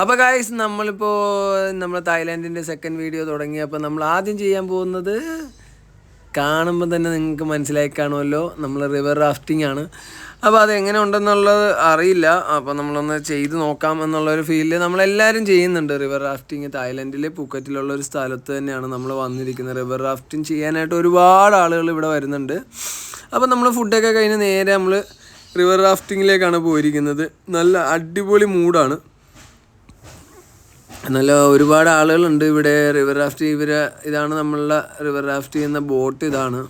അപ്പോൾ ഗായ്സ് നമ്മളിപ്പോൾ നമ്മൾ തായ്ലാൻഡിന്റെ സെക്കൻഡ് വീഡിയോ തുടങ്ങി. അപ്പോൾ നമ്മൾ ആദ്യം ചെയ്യാൻ പോകുന്നത് കാണുമ്പോൾ തന്നെ നിങ്ങൾക്ക് മനസ്സിലായി കാണുമല്ലോ. നമ്മൾ റിവർ റാഫ്റ്റിംഗ് ആണ്. അപ്പോൾ അത് എങ്ങനെ ഉണ്ടെന്നുള്ളത് അറിയില്ല. അപ്പോൾ നമ്മളൊന്ന് ചെയ്ത് നോക്കാം എന്നുള്ളൊരു ഫീലിൽ നമ്മളെല്ലാവരും ചെയ്യുന്നുണ്ട് റിവർ റാഫ്റ്റിംഗ് തായ്ലൻഡിലെ പൂക്കറ്റിലുള്ള ഒരു സ്ഥലത്ത് തന്നെയാണ് നമ്മൾ വന്നിരിക്കുന്നത്. റിവർ റാഫ്റ്റിംഗ് ചെയ്യാനായിട്ട് ഒരുപാട് ആളുകൾ ഇവിടെ വരുന്നുണ്ട്. അപ്പോൾ നമ്മൾ ഫുഡൊക്കെ കഴിഞ്ഞ് നേരെ നമ്മൾ റിവർ റാഫ്റ്റിങ്ങിലേക്കാണ് പോയിരിക്കുന്നത്. നല്ല അടിപൊളി മൂഡാണ് നല്ല ഒരുപാട് ആളുകളുണ്ട് ഇവിടെ. റിവർ റാഫ്റ്റ് ഇവർ ഇതാണ് നമ്മളുടെ റിവർ റാഫ്റ്റ് ചെയ്യുന്ന ബോട്ട് ഇതാണ്.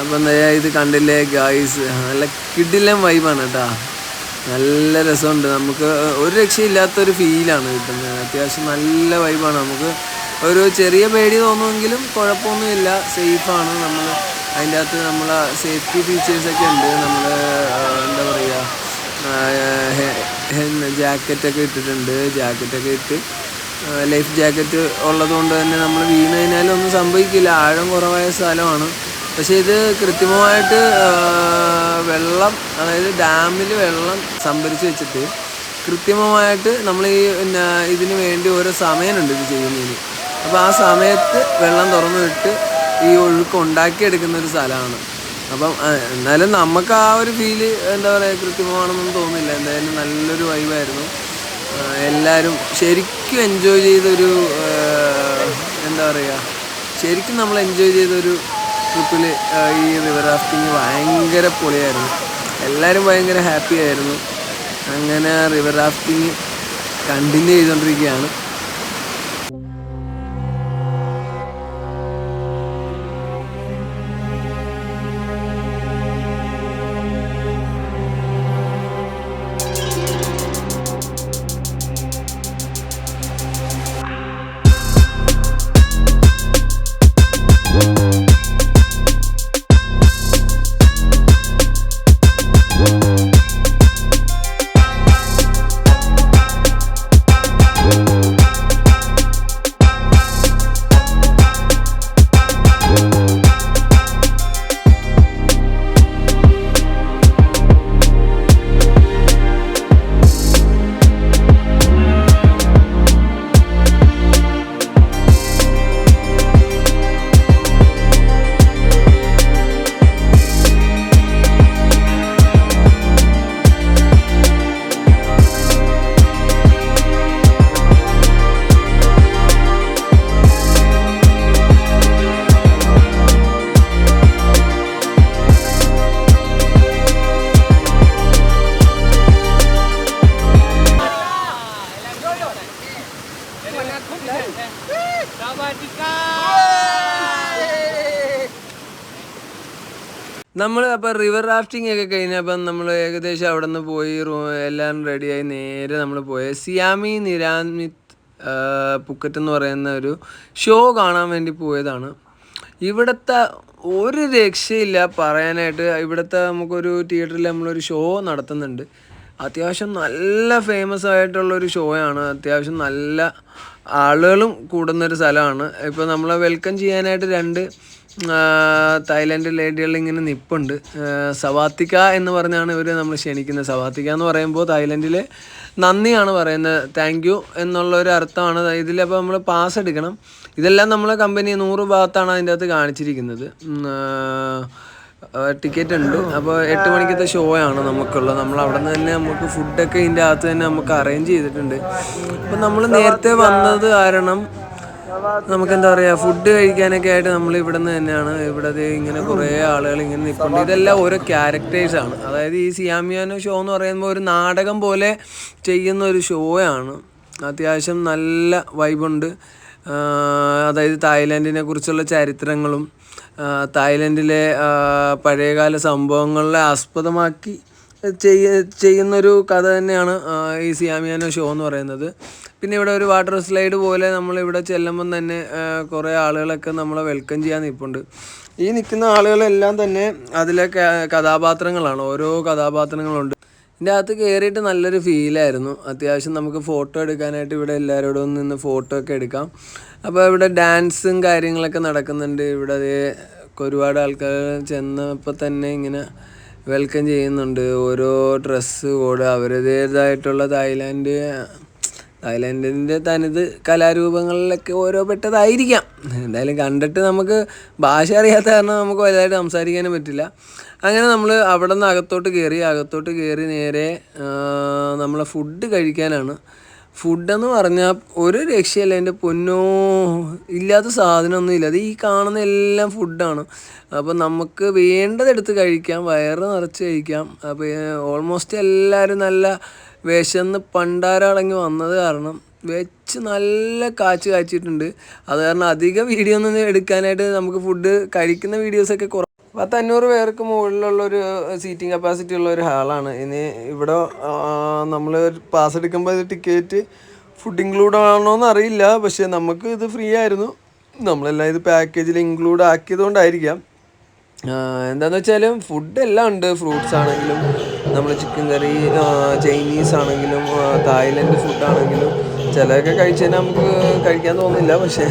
അപ്പം എന്താ ഇത് കണ്ടില്ലേ ഗായ്സ് നല്ല കിടിലം വൈബാണ് കേട്ടാ. നല്ല രസമുണ്ട്. നമുക്ക് ഒരു രക്ഷയില്ലാത്തൊരു ഫീലാണ് കിട്ടുന്നത്. അത്യാവശ്യം നല്ല വൈബാണ് നമുക്ക് ഒരു ചെറിയ പേടി തോന്നുമെങ്കിലും കുഴപ്പമൊന്നുമില്ല. സേഫാണ് നമ്മൾ അതിന്റെ അകത്ത് നമ്മളെ സേഫ്റ്റി ഫീച്ചേഴ്സൊക്കെ ഉണ്ട്. നമ്മൾ എന്താ പറയുക ജാക്കറ്റൊക്കെ ഇട്ടിട്ടുണ്ട്. ജാക്കറ്റൊക്കെ ഇട്ട് ലൈഫ് ജാക്കറ്റ് ഉള്ളതുകൊണ്ട് തന്നെ നമ്മൾ വീണ് കഴിഞ്ഞാലും ഒന്നും സംഭവിക്കില്ല. ആഴം കുറവായ സ്ഥലമാണ്. പക്ഷേ ഇത് കൃത്രിമമായിട്ട് വെള്ളം അതായത് ഡാമിൽ വെള്ളം സംഭരിച്ച് വെച്ചിട്ട് കൃത്രിമമായിട്ട് നമ്മൾ ഈ പിന്നെ ഇതിന് വേണ്ടി ഓരോ സമയമുണ്ട് ഇത് ചെയ്യുന്നതിന്. അപ്പോൾ ആ സമയത്ത് വെള്ളം തുറന്നു വിട്ട് ഈ ഒഴുക്ക് ഉണ്ടാക്കിയെടുക്കുന്ന ഒരു സ്ഥലമാണ്. അപ്പം എന്നാലും നമുക്ക് ആ ഒരു ഫീൽ എന്താ പറയുക കൃത്രിമമാണെന്നൊന്നും തോന്നുന്നില്ല. എന്തായാലും നല്ലൊരു വൈബായിരുന്നു എല്ലാവരും ശരിക്കും എൻജോയ് ചെയ്തൊരു എന്താ പറയുക ശരിക്കും നമ്മൾ എൻജോയ് ചെയ്തൊരു ട്രിപ്പിൽ ഈ റിവർ റാഫ്റ്റിംഗ് ഭയങ്കര പൊളിയായിരുന്നു. എല്ലാവരും ഭയങ്കര ഹാപ്പി ആയിരുന്നു. അങ്ങനെ റിവർ റാഫ്റ്റിംഗ് കണ്ടിന്യൂ ചെയ്തുകൊണ്ടിരിക്കുകയാണ് നമ്മൾ അപ്പോൾ റിവർ റാഫ്റ്റിംഗ് ഒക്കെ കഴിഞ്ഞപ്പം നമ്മൾ ഏകദേശം അവിടെ നിന്ന് പോയി എല്ലാം റെഡിയായി നേരെ നമ്മൾ പോയ. സിയാമി നിരാമിത് പുക്കറ്റ് എന്ന് പറയുന്ന ഒരു ഷോ കാണാൻ വേണ്ടി പോയതാണ്. ഇവിടുത്തെ ഒരു രക്ഷയില്ല പറയാനായിട്ട്. ഇവിടുത്തെ നമുക്കൊരു തിയേറ്ററിൽ നമ്മളൊരു ഷോ നടത്തുന്നുണ്ട്. അത്യാവശ്യം നല്ല ഫേമസ് ആയിട്ടുള്ളൊരു ഷോയാണ് അത്യാവശ്യം നല്ല ആളുകളും കൂടുന്നൊരു സ്ഥലമാണ്. ഇപ്പോൾ നമ്മളെ വെൽക്കം ചെയ്യാനായിട്ട് രണ്ട് തായ്ലാൻഡ് ലേഡികളിൽ ഇങ്ങനെ നിപ്പുണ്ട്. സവാത്തിക്ക എന്ന് പറഞ്ഞാണ് ഇവർ നമ്മൾ ക്ഷണിക്കുന്നത്. സവാത്തിക്ക എന്ന് പറയുമ്പോൾ തായ്ലൻഡിലെ നന്ദിയാണ് പറയുന്നത്. താങ്ക് യു എന്നുള്ള ഒരു അർത്ഥമാണ് ഇതിലപ്പോൾ നമ്മൾ പാസ് എടുക്കണം. ഇതെല്ലാം നമ്മളെ കമ്പനി നൂറ് ഭാഗത്താണ് അതിന്റെ അകത്ത് കാണിച്ചിരിക്കുന്നത്. ടിക്കറ്റ് ഉണ്ട്. അപ്പോൾ എട്ട് മണിക്കത്തെ ഷോ ആണ് നമുക്കുള്ളത്. നമ്മൾ അവിടെ നിന്ന് തന്നെ നമുക്ക് ഫുഡൊക്കെ ഇതിന്റെ അകത്ത് തന്നെ നമുക്ക് അറേഞ്ച് ചെയ്തിട്ടുണ്ട്. അപ്പം നമ്മൾ നേരത്തെ വന്നത് കാരണം നമുക്ക് എന്താ പറയുക ഫുഡ് കഴിക്കാനൊക്കെ ആയിട്ട് നമ്മൾ ഇവിടെ നിന്ന് തന്നെയാണ്. ഇവിടെ ഇങ്ങനെ കുറേ ആളുകൾ ഇങ്ങനെ നിൽക്കുന്നുണ്ട് ഇതെല്ലാം ഓരോ ക്യാരക്ടേഴ്സ് ആണ്. അതായത് ഈ സിയാമിയാനോ ഷോ എന്ന് പറയുമ്പോൾ ഒരു നാടകം പോലെ ചെയ്യുന്ന ഒരു ഷോ ആണ്. അത്യാവശ്യം നല്ല വൈബുണ്ട് അതായത് തായ്ലാൻഡിനെ കുറിച്ചുള്ള ചരിത്രങ്ങളും തായ്ലൻഡിലെ പഴയകാല സംഭവങ്ങളെ ആസ്പദമാക്കി ചെയ്യ ചെയ്യുന്നൊരു കഥ തന്നെയാണ് ഈ സിയാമിയാനോ ഷോ എന്ന് പറയുന്നത്. പിന്നെ ഇവിടെ ഒരു വാട്ടർ സ്ലൈഡ് പോലെ നമ്മൾ നമ്മളിവിടെ ചെല്ലുമ്പം തന്നെ കുറേ ആളുകളൊക്കെ നമ്മളെ വെൽക്കം ചെയ്യാൻ നിൽപ്പുണ്ട്. ഈ നിൽക്കുന്ന ആളുകളെല്ലാം തന്നെ അതിലെ കഥാപാത്രങ്ങളാണ്. ഓരോ കഥാപാത്രങ്ങളുണ്ട്. ഇതിന്റെ അകത്ത് കയറിയിട്ട് നല്ലൊരു ഫീലായിരുന്നു അത്യാവശ്യം നമുക്ക് ഫോട്ടോ എടുക്കാനായിട്ട് ഇവിടെ എല്ലാവരോടും നിന്ന് ഫോട്ടോ ഒക്കെ എടുക്കാം. അപ്പോൾ ഇവിടെ ഡാൻസും കാര്യങ്ങളൊക്കെ നടക്കുന്നുണ്ട്. ഇവിടെ ഒരുപാട് ആൾക്കാർ ചെന്നപ്പോൾ തന്നെ ഇങ്ങനെ വെൽക്കം ചെയ്യുന്നുണ്ട്. ഓരോ ഡ്രസ്സ് കോഡ് അവരുടേതായിട്ടുള്ള തായ്ലാൻഡ് തായ്ലാൻഡിന്റെ തനത് കലാരൂപങ്ങളിലൊക്കെ ഓരോ പെട്ടതായിരിക്കാം. എന്തായാലും കണ്ടിട്ട് നമുക്ക് ഭാഷ അറിയാത്ത കാരണം നമുക്ക് വലുതായിട്ട് സംസാരിക്കാനും പറ്റില്ല. അങ്ങനെ നമ്മൾ അവിടെ നിന്ന് അകത്തോട്ട് കയറി അകത്തോട്ട് കയറി നേരെ നമ്മളെ ഫുഡ് കഴിക്കാനാണ്. ഫുഡെന്ന് പറഞ്ഞാൽ ഒരു രക്ഷയല്ല. എന്റെ പൊന്നോ ഇല്ലാത്ത സാധനമൊന്നും ഇല്ല. അത് ഈ കാണുന്ന എല്ലാം ഫുഡാണ് അപ്പോൾ നമുക്ക് വേണ്ടതെടുത്ത് കഴിക്കാം. വയറ് നിറച്ച് കഴിക്കാം. അപ്പോൾ ഓൾമോസ്റ്റ് എല്ലാവരും നല്ല വിശന്ന് പണ്ടാരടങ്ങി വന്നത് കാരണം വെച്ച് നല്ല കാച്ച് കാച്ചിട്ടുണ്ട്. അത് കാരണം അധികം വീഡിയോ ഒന്നും എടുക്കാനായിട്ട് നമുക്ക് ഫുഡ് കഴിക്കുന്ന വീഡിയോസൊക്കെ കുറവ് പത്തഞ്ഞൂറ് പേർക്ക് മുകളിലുള്ളൊരു സീറ്റിംഗ് കപ്പാസിറ്റി ഉള്ള ഒരു ഹാളാണ് ഇനി ഇവിടെ നമ്മൾ പാസ് എടുക്കുമ്പോൾ ടിക്കറ്റ് ഫുഡ് ഇൻക്ലൂഡ് ആണോ എന്ന് അറിയില്ല. പക്ഷേ നമുക്ക് ഇത് ഫ്രീ ആയിരുന്നു. നമ്മളെല്ലാം ഇത് പാക്കേജിൽ ഇൻക്ലൂഡ് ആക്കിയതുകൊണ്ടായിരിക്കാം. എന്താണെന്ന് വെച്ചാലും ഫുഡ് എല്ലാം ഉണ്ട്. ഫ്രൂട്ട്സ് ആണെങ്കിലും നമ്മൾ ചിക്കൻ കറി ചൈനീസ് ആണെങ്കിലും തായ്ലൻഡ് ഫുഡാണെങ്കിലും ചിലതൊക്കെ കഴിച്ചു കഴിഞ്ഞാൽ നമുക്ക് കഴിക്കാൻ തോന്നില്ല. പക്ഷേ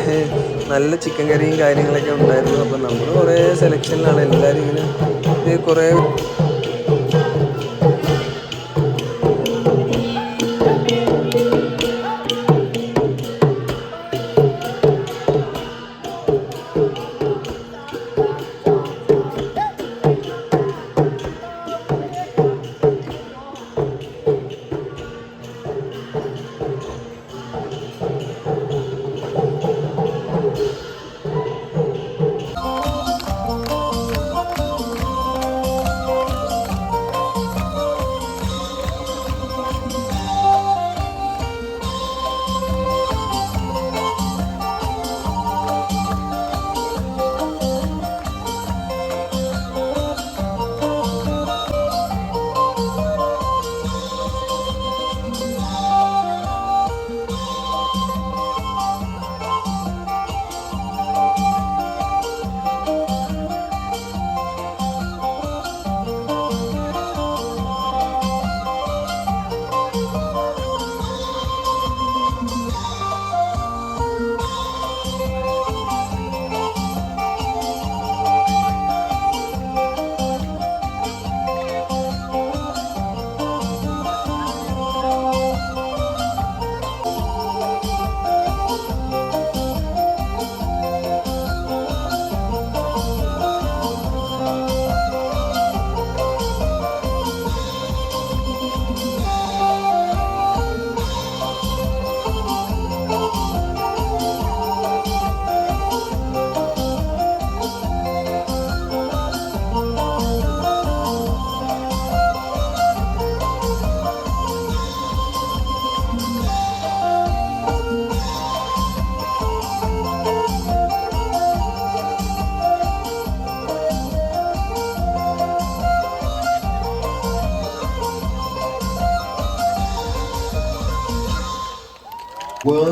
നല്ല ചിക്കൻ കറിയും കാര്യങ്ങളൊക്കെ ഉണ്ടായിരുന്നു. അപ്പം നമ്മൾ കുറേ സെലക്ഷനിലാണ് എല്ലാവരും ഇങ്ങനെ കുറേ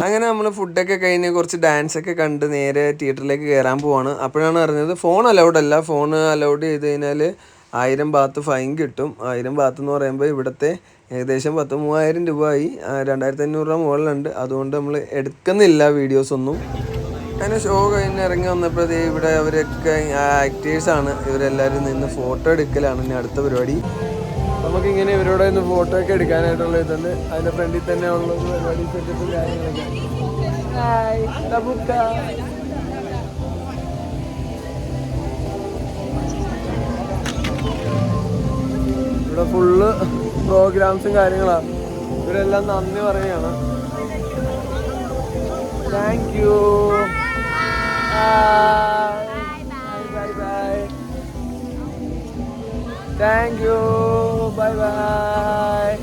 അങ്ങനെ നമ്മൾ ഫുഡൊക്കെ കഴിഞ്ഞ് കുറച്ച് ഡാൻസ് ഒക്കെ കണ്ട് നേരെ തിയേറ്ററിലേക്ക് കയറാൻ പോവാണ്. അപ്പോഴാണ് അറിഞ്ഞത് ഫോൺ അലൗഡ് അല്ല. ഫോൺ അലൗഡ് ചെയ്ത് കഴിഞ്ഞാൽ ആയിരം ബാത്ത് ഫൈൻ കിട്ടും. ആയിരം ബാത്ത് എന്ന് പറയുമ്പോൾ ഇവിടുത്തെ ഏകദേശം പത്ത് മൂവായിരം രൂപ ആയി രണ്ടായിരത്തി അഞ്ഞൂറ് രൂപ മുകളിലുണ്ട്. അതുകൊണ്ട് നമ്മൾ എടുക്കുന്നില്ല വീഡിയോസ് ഒന്നും. അങ്ങനെ ഷോ കഴിഞ്ഞ് ഇറങ്ങി വന്നപ്പോഴത്തേ ഇവിടെ അവരൊക്കെ ആക്ടേഴ്സാണ് ഇവരെല്ലാവരും നിന്ന് ഫോട്ടോ എടുക്കലാണ് ഇനി അടുത്ത പരിപാടി. നമുക്കിങ്ങനെ ഇവരോട് ഒന്ന് ഫോട്ടോ ഒക്കെ എടുക്കാനായിട്ടുള്ള ഇതുണ്ട്. അതിന്റെ ഫ്രണ്ടിൽ തന്നെ ഉള്ള ഒരു പരിപാടി സെറ്റപ്പും കാര്യങ്ങളൊക്കെ. ഇവിടെ ഫുള്ള് പ്രോഗ്രാംസും കാര്യങ്ങളാണ്. ഇവരെല്ലാം നന്ദി പറയുകയാണ്. Thank you thank you bye bye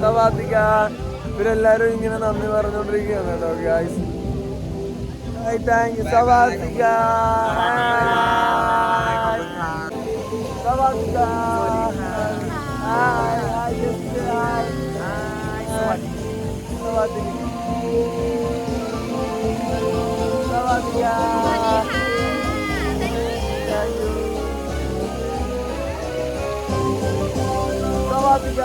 സവാത്തിക്ക ഇവരെല്ലാരും ഇങ്ങനെ നന്ദി പറഞ്ഞോണ്ടിരിക്കുകയാണ് കേട്ടോ ഗായ്സ് താങ്ക് യു സവാത്തിക്ക സവാത്തിക്ക സവാത്തിക്ക സവാത്തിക്ക സവാത്തിക്ക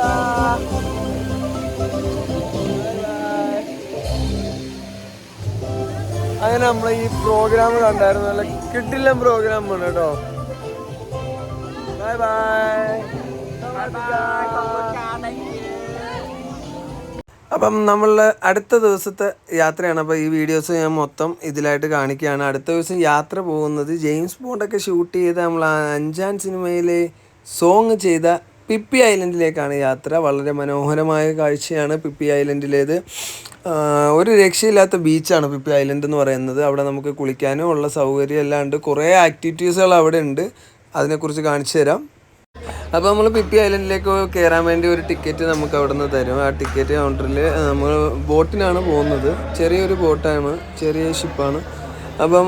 അങ്ങനെ നമ്മൾ ഈ പ്രോഗ്രാം കണ്ടായിരുന്നു. നല്ല കിട്ടില്ല പ്രോഗ്രാം ആണ് കേട്ടോ. ബൈ ബൈ അപ്പം നമ്മളുടെ അടുത്ത ദിവസത്തെ യാത്രയാണ്. അപ്പോൾ ഈ വീഡിയോസ് ഞാൻ മൊത്തം ഇതിലായിട്ട് കാണിക്കുകയാണ്. അടുത്ത ദിവസം യാത്ര പോകുന്നത് ജെയിംസ് ബോണ്ടൊക്കെ ഷൂട്ട് ചെയ്ത നമ്മൾ അഞ്ചാം സിനിമയിലെ സോങ് ചെയ്ത പിപ്പി ഐലൻഡിലേക്കാണ് യാത്ര. വളരെ മനോഹരമായ കാഴ്ചയാണ് പിപ്പി ഐലൻഡിലേത്. ഒരു രക്ഷയില്ലാത്ത ബീച്ചാണ് പിപ്പി ഐലൻഡ് എന്ന് പറയുന്നത്. അവിടെ നമുക്ക് കുളിക്കാനും ഉള്ള സൗകര്യം എല്ലാം ഉണ്ട്. കുറേ ആക്ടിവിറ്റീസുകൾ അവിടെ ഉണ്ട്. അതിനെക്കുറിച്ച് കാണിച്ചു തരാം. അപ്പോൾ നമ്മൾ പിപ്പി ഐലൻഡിലേക്ക് കയറാൻ വേണ്ടി ഒരു ടിക്കറ്റ് നമുക്ക് അവിടെ നിന്ന് തരും. ആ ടിക്കറ്റ് കൗണ്ടറിൽ നമ്മൾ ബോട്ടിനാണ് പോകുന്നത്. ചെറിയൊരു ബോട്ടാണ് ചെറിയ ഷിപ്പാണ്. അപ്പം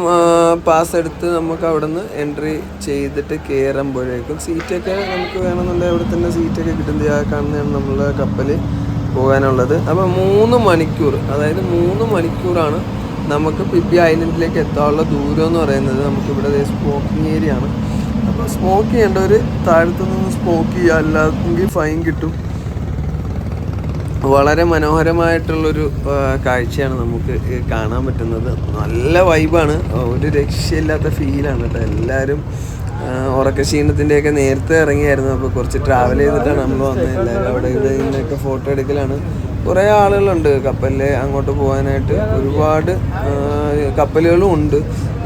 പാസ് എടുത്ത് നമുക്ക് അവിടെ നിന്ന് എൻട്രി ചെയ്തിട്ട് കയറുമ്പോഴേക്കും സീറ്റൊക്കെ നമുക്ക് വേണമെന്നുണ്ടെങ്കിൽ അവിടെ തന്നെ സീറ്റൊക്കെ കിട്ടുന്നത്. ആ കാണുന്നതാണ് നമ്മളെ കപ്പൽ പോകാനുള്ളത്. അപ്പം മൂന്ന് മണിക്കൂർ അതായത് മൂന്ന് മണിക്കൂറാണ് നമുക്ക് പിപ്പി ഐലൻഡിലേക്ക് എത്താനുള്ള ദൂരം എന്ന് പറയുന്നത് നമുക്കിവിടെ സ്മോക്കിംഗ് ഏരിയ ആണ്. അപ്പോൾ സ്മോക്ക് ചെയ്യേണ്ടവർ താഴത്തു നിന്ന് സ്മോക്ക് ചെയ്യുക അല്ലാതെങ്കിൽ ഫൈൻ കിട്ടും. വളരെ മനോഹരമായിട്ടുള്ളൊരു കാഴ്ചയാണ് നമുക്ക് കാണാൻ പറ്റുന്നത്. നല്ല വൈബാണ്. ഒരു രക്ഷയില്ലാത്ത ഫീലാണ് കേട്ടോ എല്ലാവരും ഉറക്കക്ഷീണത്തിന്റെയൊക്കെ നേരത്തെ ഇറങ്ങിയായിരുന്നു. അപ്പോൾ കുറച്ച് ട്രാവൽ ചെയ്തിട്ടാണ് നമ്മൾ വന്നത്. എല്ലാവരും അവിടെ ഇവിടെ നിന്നൊക്കെ ഫോട്ടോ എടുക്കലാണ്. കുറേ ആളുകളുണ്ട് കപ്പലിൽ അങ്ങോട്ട് പോകാനായിട്ട്. ഒരുപാട് കപ്പലുകളും ഉണ്ട്.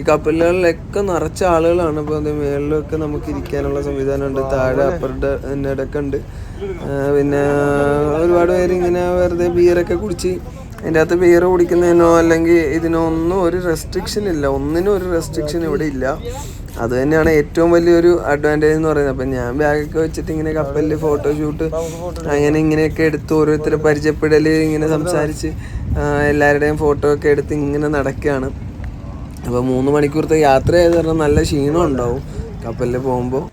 കപ്പലുകളിലൊക്കെ നിറച്ച ആളുകളാണ് ഇപ്പൊ മേളിലൊക്കെ നമുക്ക് ഇരിക്കാനുള്ള സംവിധാനമുണ്ട് താഴെ അപ്പറുടെ ഇടയ്ക്ക് ഉണ്ട് പിന്നെ ഒരുപാട് പേര് ഇങ്ങനെ വെറുതെ ബിയറൊക്കെ കുടിച്ച് അതിന്റെ അകത്ത് ബിയർ കുടിക്കുന്നതിനോ അല്ലെങ്കിൽ ഇതിനോ ഒന്നും ഒരു റെസ്ട്രിക്ഷൻ ഇല്ല. ഒന്നിനും ഒരു റെസ്ട്രിക്ഷൻ ഇവിടെ ഇല്ല. അത് തന്നെയാണ് ഏറ്റവും വലിയൊരു അഡ്വാന്റേജ് എന്ന് പറയുന്നത്. അപ്പം ഞാൻ ബാഗൊക്കെ വെച്ചിട്ട് ഇങ്ങനെ കപ്പലിൽ ഫോട്ടോ ഷൂട്ട് അങ്ങനെ ഇങ്ങനെയൊക്കെ എടുത്ത് ഓരോരുത്തരെ പരിചയപ്പെടൽ ഇങ്ങനെ സംസാരിച്ച് എല്ലാവരുടെയും ഫോട്ടോ ഒക്കെ എടുത്ത് ഇങ്ങനെ നടക്കുകയാണ് അപ്പോൾ മൂന്ന് മണിക്കൂറത്തെ യാത്ര ചെയ്ത് പറഞ്ഞാൽ നല്ല ക്ഷീണം ഉണ്ടാവും കപ്പലിൽ പോകുമ്പോൾ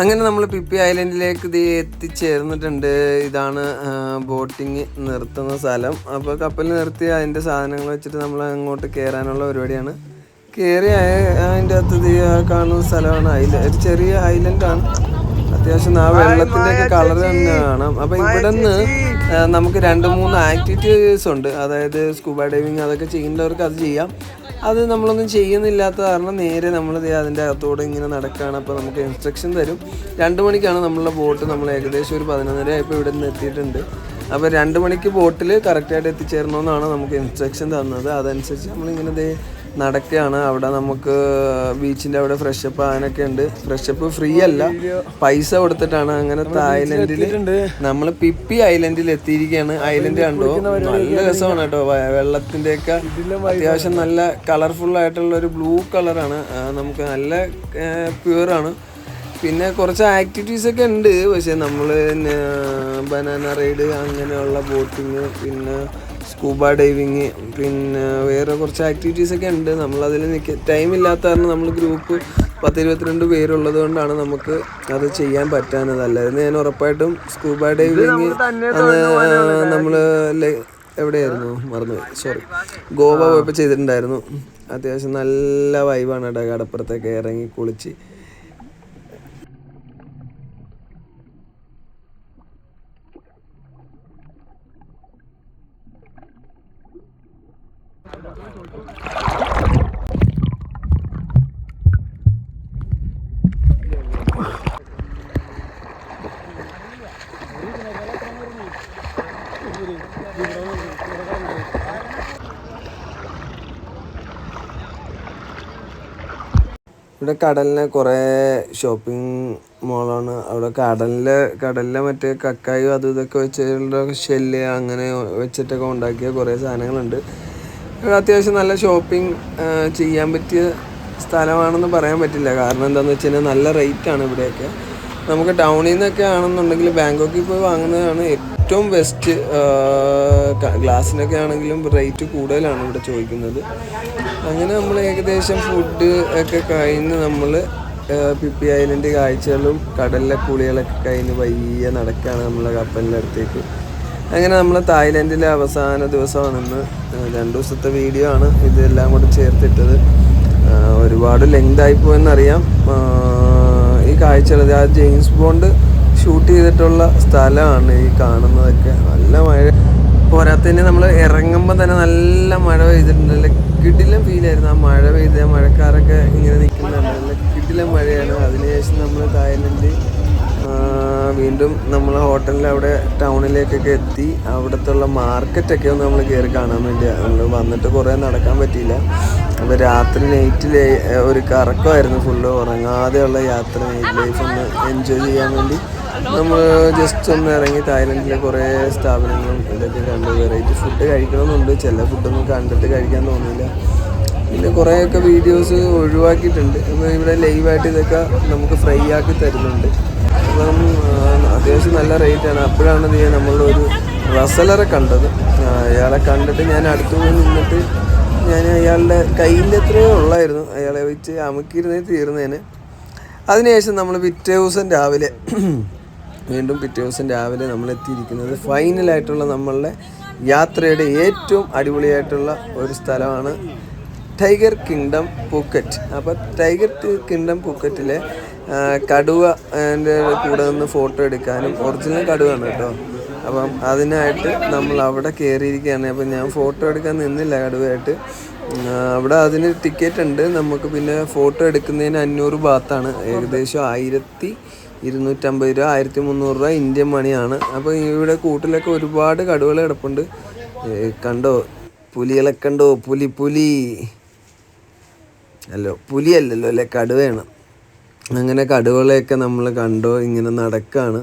അങ്ങനെ നമ്മൾ പിപ്പി ഐലൻഡിലേക്ക് ഇത് എത്തിച്ചേർന്നിട്ടുണ്ട്. ഇതാണ് ബോട്ടിങ് നിർത്തുന്ന സ്ഥലം. അപ്പോൾ കപ്പൽ നിർത്തി അതിന്റെ സാധനങ്ങൾ വെച്ചിട്ട് നമ്മൾ അങ്ങോട്ട് കയറാനുള്ള പരിപാടിയാണ്. കയറി അതിന്റെ അകത്ത് കാണുന്ന സ്ഥലമാണ് ഐല ഒരു ചെറിയ ഐലൻഡാണ് അത്യാവശ്യം ആ വെള്ളത്തിന്റെ ഒക്കെ കളർ തന്നെ കാണാം അപ്പോൾ ഇവിടെ നിന്ന് നമുക്ക് രണ്ട് മൂന്ന് ആക്ടിവിറ്റീസ് ഉണ്ട്. അതായത് സ്കൂബ ഡൈവിങ് അതൊക്കെ ചെയ്യുന്നവർക്ക് അത് ചെയ്യാം. അത് നമ്മളൊന്നും ചെയ്യുന്നില്ലാത്ത കാരണം നേരെ നമ്മൾ അതിന്റെ അകത്തോടെ ഇങ്ങനെ നടക്കുകയാണ് അപ്പോൾ നമുക്ക് ഇൻസ്ട്രക്ഷൻ തരും. രണ്ട് മണിക്കാണ് നമ്മളുടെ ബോട്ട് നമ്മൾ ഏകദേശം ഒരു പതിനൊന്നര ആയപ്പോൾ ഇവിടെ നിന്ന് എത്തിയിട്ടുണ്ട്. അപ്പോൾ രണ്ട് മണിക്ക് ബോട്ടിൽ കറക്റ്റായിട്ട് എത്തിച്ചേരണമെന്നാണ് നമുക്ക് ഇൻസ്ട്രക്ഷൻ തന്നത്. അതനുസരിച്ച് നമ്മളിങ്ങനെ നടക്കുകയാണ്. അവിടെ നമുക്ക് ബീച്ചിന്റെ അവിടെ ഫ്രഷപ്പ് ആകാനൊക്കെ ഉണ്ട്. ഫ്രഷപ്പ് ഫ്രീ അല്ല. പൈസ കൊടുത്തിട്ടാണ് അങ്ങനെ തായ്ലൻഡിൽ നമ്മൾ പിപ്പി ഐലൻഡിൽ എത്തിയിരിക്കുകയാണ്. ഐലൻഡ് കണ്ടോ? നല്ല രസമാണ് കേട്ടോ. വെള്ളത്തിന്റെ വെള്ളത്തിന്റെയൊക്കെ അത്യാവശ്യം നല്ല കളർഫുൾ ആയിട്ടുള്ള ഒരു ബ്ലൂ കളറാണ് നമുക്ക് നല്ല പ്യുവറാണ് പിന്നെ കുറച്ച് ആക്ടിവിറ്റീസ് ഒക്കെ ഉണ്ട്. പക്ഷെ നമ്മൾ ബനാന റൈഡ് അങ്ങനെയുള്ള ബോട്ടിങ് പിന്നെ സ്കൂബ ഡൈവിങ് പിന്നെ വേറെ കുറച്ച് ആക്ടിവിറ്റീസ് ഒക്കെ ഉണ്ട്. നമ്മളതിൽ നിൽക്ക ടൈം ഇല്ലാത്ത കാരണം നമ്മൾ ഗ്രൂപ്പ് പത്തിരുപത്തിരണ്ട് പേരുള്ളത് കൊണ്ടാണ് നമുക്ക് അത് ചെയ്യാൻ പറ്റാനത് അല്ലായിരുന്നു ഞാൻ ഉറപ്പായിട്ടും സ്കൂബ ഡൈവിങ് നമ്മൾ എവിടെയായിരുന്നു? മറന്നു സോറി ഗോവ പോയപ്പോൾ ചെയ്തിട്ടുണ്ടായിരുന്നു. അത്യാവശ്യം നല്ല വൈബാണ് കേട്ടോ. കടപ്പുറത്തൊക്കെ ഇറങ്ങി കുളിച്ച്. ഇവിടെ കടലിന് കുറേ ഷോപ്പിംഗ് മോളാണ് അവിടെ കടലിലെ കടലിലെ മറ്റേ കക്കായും അതും ഇതൊക്കെ വെച്ചിട്ടുള്ള ഷെല്ല് അങ്ങനെ വെച്ചിട്ടൊക്കെ ഉണ്ടാക്കിയ കുറേ സാധനങ്ങളുണ്ട്. അത്യാവശ്യം നല്ല ഷോപ്പിംഗ് ചെയ്യാൻ പറ്റിയ സ്ഥലമാണെന്ന് പറയാൻ പറ്റില്ല. കാരണം എന്താണെന്ന് വെച്ച് കഴിഞ്ഞാൽ നല്ല റേറ്റാണ് ഇവിടെയൊക്കെ. നമുക്ക് ടൗണിൽ നിന്നൊക്കെ ആണെന്നുണ്ടെങ്കിൽ ബാങ്കോക്കിൽ പോയി വാങ്ങുന്നതാണ് ഏറ്റവും ബെസ്റ്റ് ഗ്ലാസ്സിനൊക്കെ ആണെങ്കിലും റേറ്റ് കൂടുതലാണ് ഇവിടെ ചോദിക്കുന്നത്. അങ്ങനെ നമ്മൾ ഏകദേശം ഫുഡ് ഒക്കെ കഴിഞ്ഞ് നമ്മൾ പിപ്പി ഐലൻഡ് കാഴ്ചകളും കടലിലെ കുളികളൊക്കെ കഴിഞ്ഞ് വയ്യ നടക്കുകയാണ് നമ്മളെ കപ്പലിന്റെ അടുത്തേക്ക് അങ്ങനെ നമ്മൾ തായ്ലൻഡിലെ അവസാന ദിവസമാണെന്ന് രണ്ട് ദിവസത്തെ വീഡിയോ ആണ് ഇതെല്ലാം കൂടെ ചേർത്തിട്ടത്. ഒരുപാട് ലെങ്ത് ആയിപ്പോയെന്നറിയാം ഈ കാഴ്ചകൾ ആ ജെയിംസ് ബോണ്ട് ഷൂട്ട് ചെയ്തിട്ടുള്ള സ്ഥലമാണ് ഈ കാണുന്നതൊക്കെ. നല്ല മഴ. പോരാത്തതിന് നമ്മൾ ഇറങ്ങുമ്പോൾ തന്നെ നല്ല മഴ പെയ്തിട്ടുണ്ട്. നല്ല കിടിലം ഫീലായിരുന്നു ആ മഴ പെയ്ത് മഴക്കാരൊക്കെ ഇങ്ങനെ നിൽക്കുന്നുണ്ട്. നല്ല കിടിലം മഴയാണ്. അതിനുശേഷം നമ്മൾ തായ്ലൻഡ് വീണ്ടും നമ്മൾ ഹോട്ടലിൽ അവിടെ ടൗണിലേക്കൊക്കെ എത്തി. അവിടുത്തെ മാർക്കറ്റൊക്കെ ഒന്ന് നമ്മൾ കയറി കാണാൻ വേണ്ടി നമ്മൾ വന്നിട്ട് കുറേ നടക്കാൻ പറ്റിയില്ല. അപ്പോൾ രാത്രി നൈറ്റിൽ ഒരു കറക്കമായിരുന്നു. ഫുള്ള് ഉറങ്ങാതെയുള്ള യാത്ര. നൈറ്റ് ലൈഫ് ഒന്ന് എൻജോയ് ചെയ്യാൻ വേണ്ടി. നമ്മൾ ജസ്റ്റ് ഒന്ന് ഇറങ്ങി തായ്ലൻഡിലെ കുറേ സ്ഥാപനങ്ങളും ഇതൊക്കെ കണ്ട് വെറൈറ്റി ഫുഡ് കഴിക്കണമെന്നുണ്ട്. ചില ഫുഡൊന്നും കണ്ടിട്ട് കഴിക്കാൻ തോന്നില്ല പിന്നെ കുറേയൊക്കെ വീഡിയോസ് ഒഴിവാക്കിയിട്ടുണ്ട്. അപ്പോൾ ഇവിടെ ലൈവായിട്ട് ഇതൊക്കെ നമുക്ക് ഫ്രൈ ആക്കി തരുന്നുണ്ട്. അപ്പം അത്യാവശ്യം നല്ല റേറ്റാണ് അപ്പോഴാണ് ഞാൻ ഒരു റസലറെ കണ്ടത്. അയാളെ കണ്ടിട്ട് ഞാൻ അടുത്തു പോയി നിന്നിട്ട് ഞാൻ അയാളുടെ കയ്യിന്റെ എത്രയോ ഉള്ളായിരുന്നു. അയാളെ വെച്ച് അമുക്കിയിരുന്നേ തീർന്നേനെ. അതിനുശേഷം നമ്മൾ പിറ്റേ ദിവസം രാവിലെ വീണ്ടും പിറ്റേ ദിവസം രാവിലെ നമ്മൾ എത്തിയിരിക്കുന്നത് ഫൈനലായിട്ടുള്ള നമ്മളുടെ യാത്രയുടെ ഏറ്റവും അടിപൊളിയായിട്ടുള്ള ഒരു സ്ഥലമാണ് ടൈഗർ കിങ്ഡം പൂക്കറ്റ്. അപ്പോൾ ടൈഗർ കിങ്ഡം പൂക്കറ്റിലെ കടുവ എന്റെ കൂടെ നിന്ന് ഫോട്ടോ എടുക്കാനും ഒറിജിനൽ കടുവയാണ് കേട്ടോ. അപ്പം അതിനായിട്ട് നമ്മൾ അവിടെ കയറിയിരിക്കുകയാണ്. അപ്പം ഞാൻ ഫോട്ടോ എടുക്കാൻ നിന്നില്ല കടുവയായിട്ട്. അവിടെ അതിന് ടിക്കറ്റ് ഉണ്ട്. നമുക്ക് പിന്നെ ഫോട്ടോ എടുക്കുന്നതിന് അഞ്ഞൂറ് ബാത്താണ്. ഏകദേശം ആയിരത്തി ഇരുന്നൂറ്റമ്പത് രൂപ ആയിരത്തി മുന്നൂറ് രൂപ ഇന്ത്യൻ മണിയാണ്. അപ്പോൾ ഇവിടെ കൂട്ടിലൊക്കെ ഒരുപാട് കടുവകൾ കിടപ്പുണ്ട്. കണ്ടോ? പുലികളെ കണ്ടോ? പുലി പുലി. അല്ലോ പുലിയല്ലല്ലോ അല്ലേ? കടുവയാണ്. അങ്ങനെ കടുവകളെയൊക്കെ നമ്മൾ കണ്ടോ? ഇങ്ങനെ നടക്കാണ്.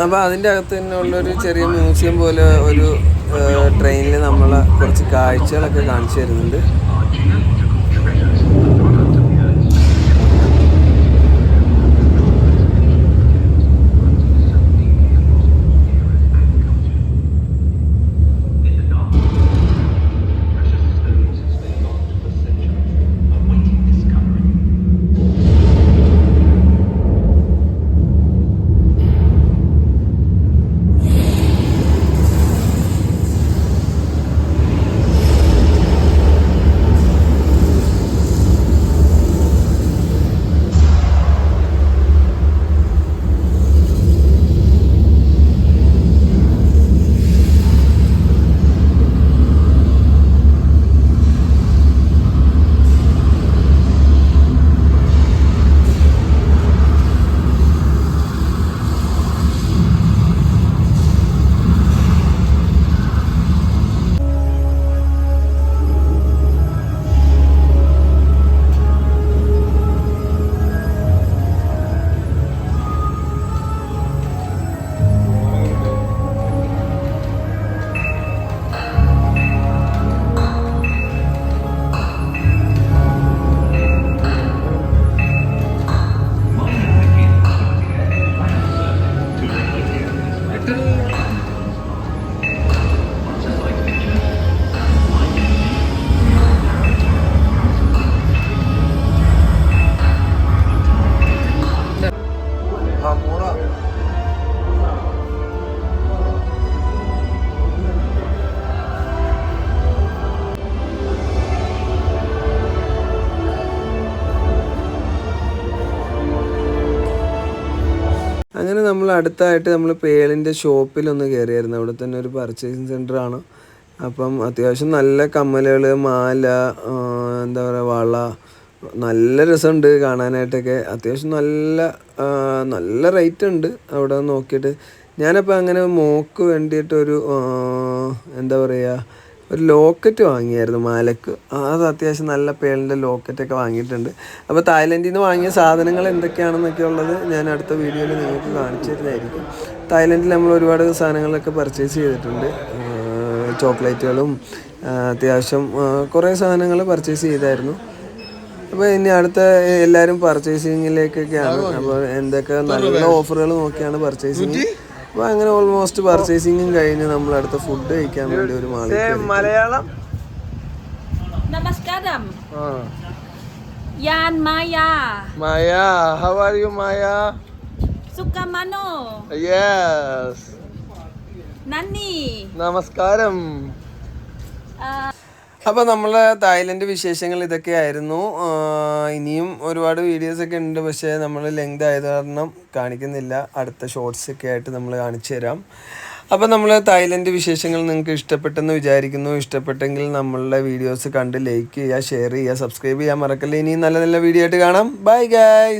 അപ്പോൾ അതിന്റെ അകത്ത് തന്നെ ഉള്ളൊരു ചെറിയ മ്യൂസിയം പോലെ ഒരു ട്രെയിനിൽ നമ്മളെ കുറച്ച് കാഴ്ചകളൊക്കെ കാണിച്ചു തരുന്നുണ്ട്. അടുത്തായിട്ട് നമ്മൾ പേളിന്റെ ഷോപ്പിലൊന്ന് കയറിയായിരുന്നു അവിടെ തന്നെ ഒരു പർച്ചേസിങ് സെന്റർ ആണ്. അപ്പം അത്യാവശ്യം നല്ല കമ്മലുകൾ മാല എന്താ പറയുക വള നല്ല രസമുണ്ട് കാണാനായിട്ടൊക്കെ. അത്യാവശ്യം നല്ല നല്ല റേറ്റ് ഉണ്ട് അവിടെ നോക്കിയിട്ട്. ഞാനപ്പോൾ അങ്ങനെ മോക്ക് വേണ്ടിയിട്ടൊരു എന്താ പറയുക ഒരു ലോക്കറ്റ് വാങ്ങിയായിരുന്നു മാലക്ക്. അത് അത്യാവശ്യം നല്ല പേളിന്റെ ലോക്കറ്റൊക്കെ വാങ്ങിയിട്ടുണ്ട്. അപ്പോൾ തായ്ലൻഡിൽ നിന്ന് വാങ്ങിയ സാധനങ്ങൾ എന്തൊക്കെയാണെന്നൊക്കെ ഉള്ളത് ഞാൻ അടുത്ത വീഡിയോയിൽ നിങ്ങൾക്ക് കാണിച്ചു തരുന്നതായിരിക്കും. തായ്ലൻഡിൽ നമ്മൾ ഒരുപാട് സാധനങ്ങളൊക്കെ പർച്ചേസ് ചെയ്തിട്ടുണ്ട്. ചോക്ലേറ്റുകളും അത്യാവശ്യം കുറേ സാധനങ്ങൾ പർച്ചേസ് ചെയ്തായിരുന്നു. അപ്പോൾ ഇനി അടുത്ത എല്ലാവരും പർച്ചേസിങ്ങിലേക്കൊക്കെയാണ് അപ്പോൾ എന്തൊക്കെ നല്ല ഓഫറുകൾ നോക്കിയാണ് പർച്ചേസിങ് അപ്പോൾ അങ്ങനെ ഓൾമോസ്റ്റ് പർച്ചേസിംഗും കഴിഞ്ഞ് നമ്മൾ അടുത്ത ഫുഡ് കഴിക്കാൻ വേണ്ടി ഒരു മാളിൽ മലയാളം. നമസ്കാരം. Yan Maya. Maya. How are you Maya? Sukamano. Yes Nani. നമസ്കാരം. Uh, അപ്പോൾ നമ്മൾ തായ്ലൻഡ് വിശേഷങ്ങൾ ഇതൊക്കെ ആയിരുന്നു ഇനിയും ഒരുപാട് വീഡിയോസ് ഒക്കെ ഉണ്ട് പക്ഷേ നമ്മൾ ലെങ്ത് ആയത് കാരണം കാണിക്കുന്നില്ല. അടുത്ത ഷോർട്സ് ഒക്കെ ആയിട്ട് നമ്മൾ കാണിച്ചു തരാം. അപ്പോൾ നമ്മൾ തായ്ലൻഡ് വിശേഷങ്ങൾ നിങ്ങൾക്ക് ഇഷ്ടപ്പെട്ടെന്ന് വിചാരിക്കുന്നു. ഇഷ്ടപ്പെട്ടെങ്കിൽ നമ്മളുടെ വീഡിയോസ് കണ്ട് ലൈക്ക് ചെയ്യുക ഷെയർ ചെയ്യുക സബ്സ്ക്രൈബ് ചെയ്യാൻ മറക്കല്ലേ. ഇനിയും നല്ല നല്ല വീഡിയോ ആയിട്ട് കാണാം. Bye guys